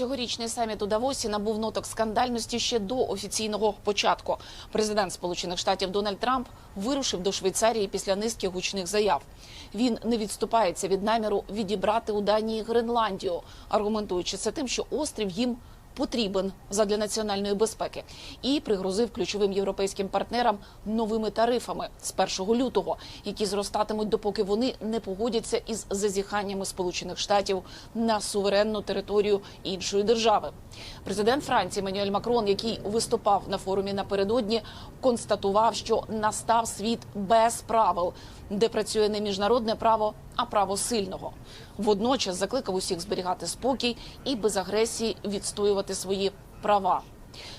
Цьогорічний саміт у Давосі набув ноток скандальності ще до офіційного початку. Президент Сполучених Штатів Дональд Трамп вирушив до Швейцарії після низки гучних заяв. Він не відступається від наміру відібрати у Данії Гренландію, аргументуючи це тим, що острів їм потрібен задля національної безпеки, і пригрозив ключовим європейським партнерам новими тарифами з 1 лютого, які зростатимуть, допоки вони не погодяться із зазіханнями Сполучених Штатів на суверенну територію іншої держави. Президент Франції Мануель Макрон, який виступав на форумі напередодні, констатував, що настав світ без правил, де працює не міжнародне право, а право сильного. Водночас закликав усіх зберігати спокій і без агресії відстоювати свої права.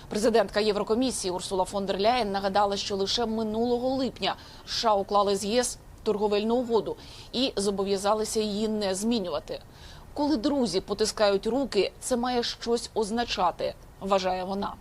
Президентка Єврокомісії Урсула фон дер Ляєн нагадала, що лише минулого липня США уклали з ЄС торговельну угоду і зобов'язалися її не змінювати. Коли друзі потискають руки, це має щось означати, вважає вона.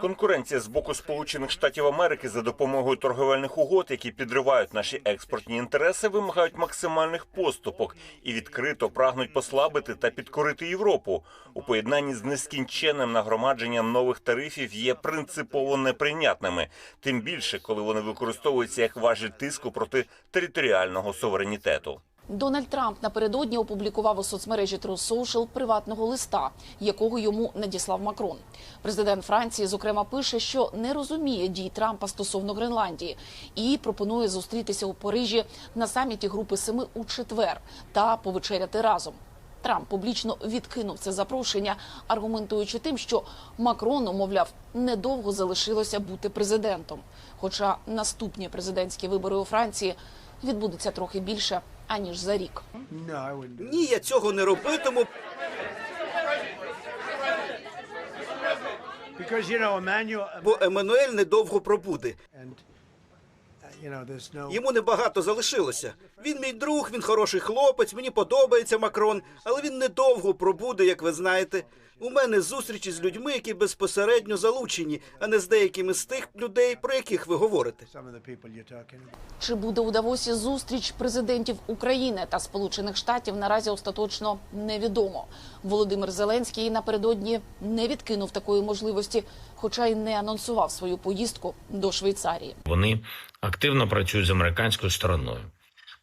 Конкуренція з боку Сполучених Штатів Америки за допомогою торговельних угод, які підривають наші експортні інтереси, вимагають максимальних поступок і відкрито прагнуть послабити та підкорити Європу. У поєднанні з нескінченним нагромадженням нових тарифів є принципово неприйнятними, тим більше коли вони використовуються як важіль тиску проти територіального суверенітету. Дональд Трамп напередодні опублікував у соцмережі True Social приватного листа, якого йому надіслав Макрон. Президент Франції, зокрема, пише, що не розуміє дій Трампа стосовно Гренландії і пропонує зустрітися у Парижі на саміті Групи Семи у четвер та повечеряти разом. Трамп публічно відкинув це запрошення, аргументуючи тим, що Макрону, мовляв, недовго залишилося бути президентом. Хоча наступні президентські вибори у Франції відбудуться трохи більше аніж за рік. Ні, я цього не робитиму. Бо Еммануель недовго пробуде. Йому небагато залишилося. Він мій друг, він хороший хлопець, мені подобається Макрон, але він недовго пробуде, як ви знаєте. У мене зустрічі з людьми, які безпосередньо залучені, а не з деякими з тих людей, про яких ви говорите. Чи буде у Давосі зустріч президентів України та Сполучених Штатів наразі остаточно невідомо. Володимир Зеленський напередодні не відкинув такої можливості, хоча й не анонсував свою поїздку до Швейцарії. Вони активно працюють з американською стороною,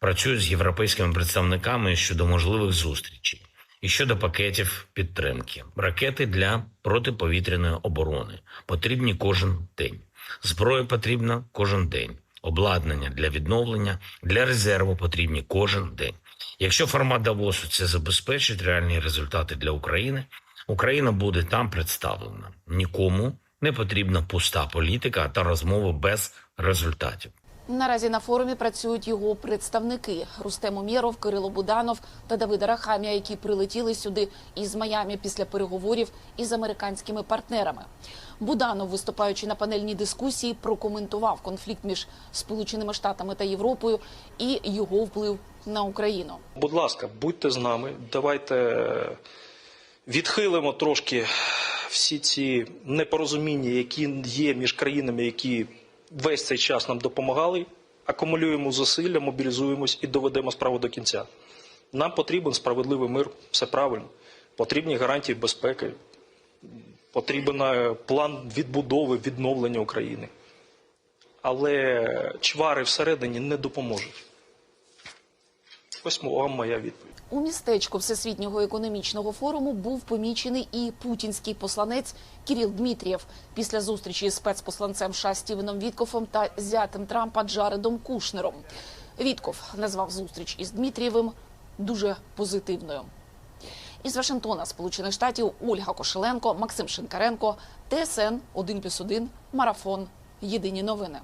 працюють з європейськими представниками щодо можливих зустрічей і щодо пакетів підтримки. Ракети для протиповітряної оборони потрібні кожен день. Зброя потрібна кожен день. Обладнання для відновлення для резерву потрібні кожен день. Якщо формат Давосу це забезпечить реальні результати для України, Україна буде там представлена. Нікому не потрібна пуста політика та розмови без результатів. Наразі на форумі працюють його представники Рустем Умєров, Кирило Буданов та Давида Рахамія, які прилетіли сюди із Майамі після переговорів із американськими партнерами. Буданов, виступаючи на панельній дискусії, прокоментував конфлікт між Сполученими Штатами та Європою і його вплив на Україну. Будь ласка, будьте з нами. Давайте відхилимо трошки всі ці непорозуміння, які є між країнами, які весь цей час нам допомагали. Акумулюємо зусилля, мобілізуємось і доведемо справу до кінця. Нам потрібен справедливий мир, все правильно. Потрібні гарантії безпеки, потрібен е, план відбудови, відновлення України. Але чвари всередині не допоможуть. Ось вам моя відповідь. У містечку Всесвітнього економічного форуму був помічений і путінський посланець Кіріл Дмитрієв після зустрічі з спецпосланцем США Стівеном Віткофом та зятем Трампа Джаредом Кушнером. Вітков назвав зустріч із Дмитрієвим дуже позитивною. Із Вашингтона, Сполучених Штатів, Ольга Кошеленко, Максим Шинкаренко, ТСН 1+,1, Марафон. Єдині новини.